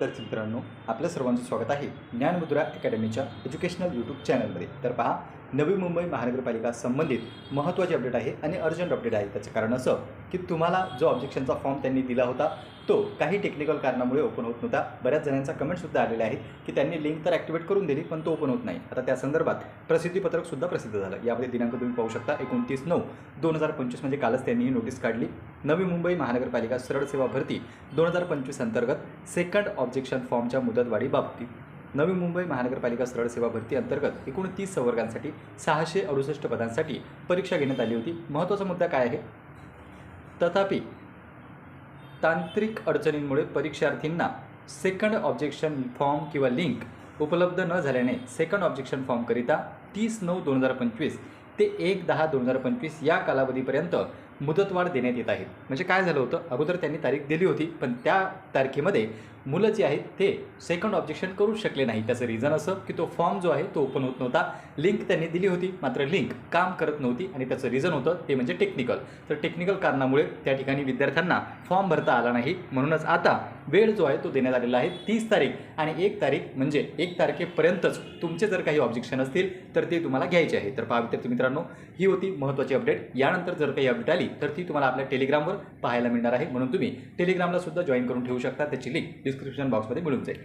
तर मित्रांनो आपल्या सर्वांचं स्वागत आहे ज्ञानमुद्रा अकॅडमीच्या एज्युकेशनल यूट्यूब चॅनलमध्ये. तर पहा नवी मुंबई महानगरपालिका संबंधित महत्त्वाचे अपडेट आहे आणि अर्जंट अपडेट आहे. त्याचं कारण असं की तुम्हाला जो ऑब्जेक्शनचा फॉर्म त्यांनी दिला होता तो काही टेक्निकल कारणामुळे ओपन होत नव्हता. बऱ्याच जणांचा कमेंटसुद्धा आलेले आहेत की त्यांनी लिंक तर ॲक्टिवेट करून दिली पण तो ओपन होत नाही. आता त्या संदर्भात प्रसिद्धीपत्रकसुद्धा प्रसिद्ध झालं. यामध्ये दिनांक तुम्ही पाहू शकता एकोणतीस नऊ दोन हजार पंचवीस म्हणजे कालच त्यांनी ही नोटीस काढली. नवी मुंबई महानगरपालिका सरळ सेवा भरती दोन हजार पंचवीस अंतर्गत सेकंड ऑब्जेक्शन फॉर्मच्या मुदतवाढीबाबतीत. नवी मुंबई महानगरपालिका सरळ सेवा भरती अंतर्गत एकूण तीस संवर्गांसाठी सहाशे अडुसष्ट पदांसाठी परीक्षा घेण्यात आली होती. महत्त्वाचा मुद्दा काय आहे? तथापि तांत्रिक अडचणींमुळे परीक्षार्थींना सेकंड ऑब्जेक्शन फॉर्म किंवा लिंक उपलब्ध न झाल्याने सेकंड ऑब्जेक्शन फॉर्मकरिता तीस नऊ दोन हजार पंचवीस ते एक दहा दोन हजार पंचवीस या कालावधीपर्यंत मुदतवाढ देण्यात येत आहे. म्हणजे काय झालं होतं? अगोदर त्यांनी तारीख दिली होती पण त्या तारखेमध्ये मुलं जे आहेत ते सेकंड ऑब्जेक्शन करू शकले नाही. त्याचं रिझन असं की तो फॉर्म जो आहे तो ओपन होत नव्हता. लिंक त्यांनी दिली होती मात्र लिंक काम करत नव्हती आणि त्याचं रिझन होतं ते म्हणजे टेक्निकल तर टेक्निकल कारणामुळे त्या ठिकाणी विद्यार्थ्यांना फॉर्म भरता आला नाही. म्हणूनच आता वेळ जो आहे तो देण्यात आलेला आहे तीस तारीख. आणि एक तारीख म्हणजे एक तारखेपर्यंतच तुमचे जर काही ऑब्जेक्शन असतील तर ते तुम्हाला घ्यायचे आहे. तर पहा विद्यार्थी मित्रांनो ही होती महत्त्वाची अपडेट यानंतर जर काही अपडेट आली तर ती तुम्हाला आपल्या टेलिग्रामवर पाहायला मिळणार आहे. म्हणून तुम्ही टेलिग्रामला सुद्धा जॉईन करून ठेवू शकता. त्याची लिंक डिस्क्रिप्शन बॉक्समध्ये मिळून जाईल.